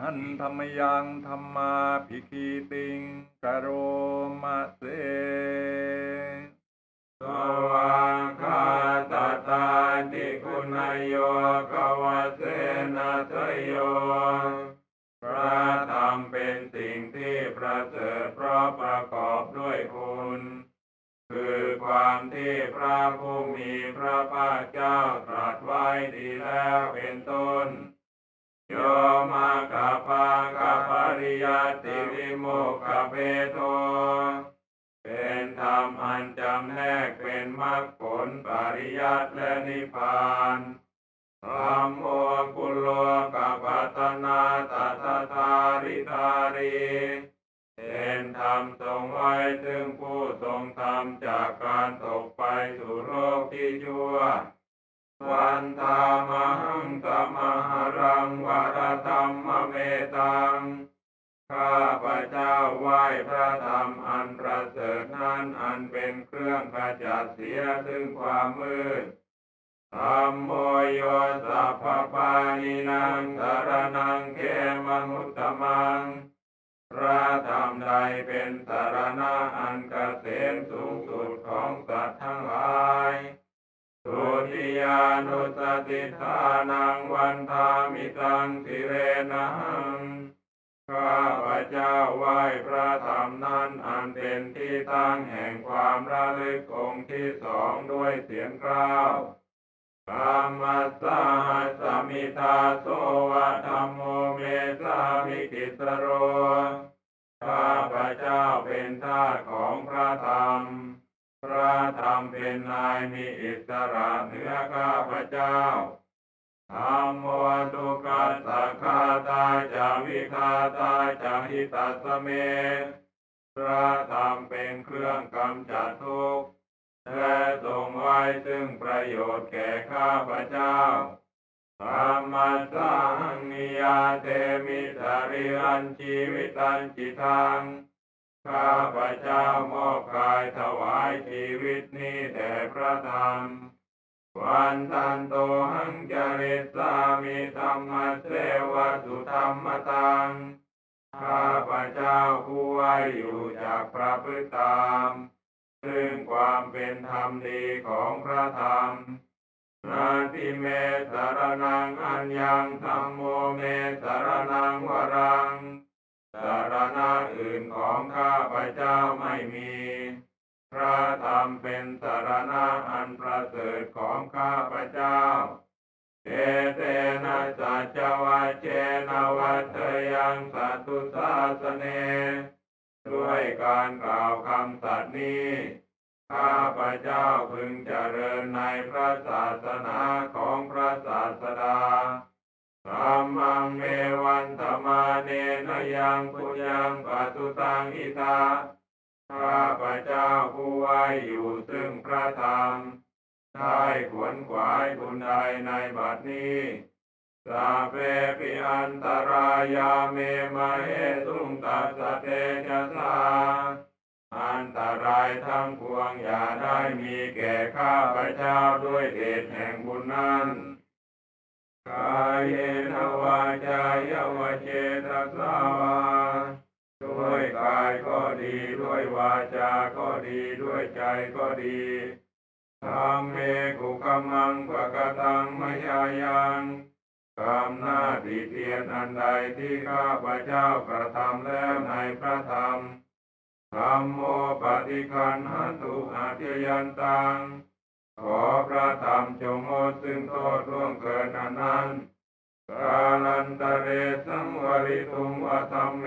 หันธรรมยังธรรมาภิคีติงกโรมะเสสวากขาตตาติคุณโยกวเสนาทโย พระธรรมเป็นสิ่งที่ประเสริฐเพราะประกอบด้วยคุณ คือความที่พระผู้มีพระภาคเจ้าตรัสไว้ดีแล้วเป็นต้นโยมาค เพโทเป็นธรรมอันจำแนกเป็นมรรคผลปริยัติและนิพพานธรรมโมกุลโลกัปตนาตัตตาริธารีเป็นธรรมทรงไว้ถึงผู้ทรงธรรมจากการตกไปสู่โลกที่ชั่ว วันตามหังตมหรังวรธรรมเมตัง นั้นอันเป็นเครื่องขจัดเสียซึ่งความมืดธรรมโมโยสัพพปานินังสารนังเขมังอุตตมัง พระธรรมใดเป็นสารณะอันเกษมสูงสุดของสัตว์ทั้งหลายสุติยานุสติทานังวันทามิตังสิเรนัง ข้าพระเจ้าไหว้พระธรรมนั้นอันเป็นที่ตั้งแห่งความระลึกองค์ที่สองด้วยเสียงกล้าวกามัสสหัสสมิทาโสวะธรรมโมเมสามิกิสโร ข้าพระเจ้าเป็นทาสของพระธรรม พระธรรมเป็นนายมีอิสระเหนือข้าพระเจ้า ธรรมโมตุกัสสะคาตาจาวิคาตาจาหิตัสเมพระธรรมเป็นเครื่องกำจัดทุกข์และทรงไว้ซึ่งประโยชน์แก่ข้าพเจ้าธรรมะสังนิยาเตมิสาริรันชีวิตันจิตังข้าพเจ้ามอบกายถวายชีวิตนี้แด่พระธรรมวันตันโต รรมตัง ข้าพเจ้าผู้ไว้อยู่จากพระพฤตาม ซึ่งความเป็นธรรมดีของพระธรรม นาทิเมสารนังอัญญังธรรมโมเมสารนังวรัง สารณะอื่นของข้าพเจ้าไม่มี พระธรรมเป็นสารณะอันประเสริฐของข้าพเจ้า จวะเจนวัตยังสัตุสาสเน ด้วยการกล่าวคำสัตย์นี้ ข้าพระเจ้าพึงเจริญในพระศาสนาของพระศาสดาธรรมังเมวันธรรมาเนนยังปุญญังปัสุตังอิทาข้าพระเจ้าผู้ไว้อยู่ซึ่งพระธรรม ได้ขวนขวายบุญใดในบัดนี้ สาเปปิอันตรายาเมมาเหตุงตัสเตจะสาอันตรายทั้งปวงอย่าได้มีแก่ข้าพระเจ้าด้วยเดชแห่งบุญนั้นกายเยนวาจายวเจตสาวาด้วยกายก็ดีด้วยวาจาก็ดีด้วยใจก็ดีธรรมเมกุกมมังปะกตังมยายัง กรรมหน้าที่เตียนอันใดที่ข้าพระเจ้ากระทำแล้วในพระธรรมธรรมโมปฏิคันหันตุอาเทยันตัง ขอพระธรรมจงงดซึ่งโทษร่วงเกินอันนั้นกาลันตเรสังวริทุมอธรรมเม